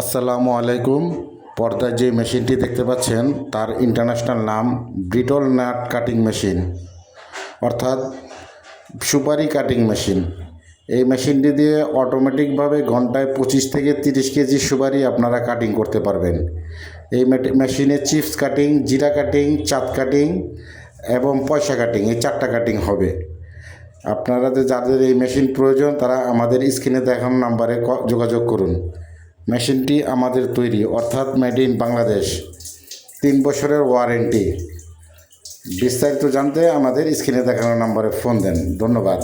আসসালামু আলাইকুম। পর্দায় যে মেশিনটি দেখতে পাচ্ছেন, তার ইন্টারন্যাশনাল নাম ব্রিটল নাট কাটিং মেশিন অর্থাৎ সুপারি কাটিং মেশিন এই মেশিনটি দিয়ে অটোমেটিকভাবে ঘন্টায় পঁচিশ থেকে তিরিশ কেজি সুপারি আপনারা কাটিং করতে পারবেন। এই মেশিনে চিপস কাটিং জিরা কাটিং চাঁদ কাটিং এবং পয়সা কাটিং এই চারটা কাটিং হবে। আপনারা যাদের এই মেশিন প্রয়োজন, তারা আমাদের স্ক্রিনে দেখানো নাম্বারে যোগাযোগ করুন। মেশিনটি আমাদের তৈরি, অর্থাৎ মেড ইন বাংলাদেশ। তিন বছরের ওয়ারেন্টি। বিস্তারিত জানতে আমাদের স্ক্রিনে দেখানো নম্বরে ফোন দেন। ধন্যবাদ।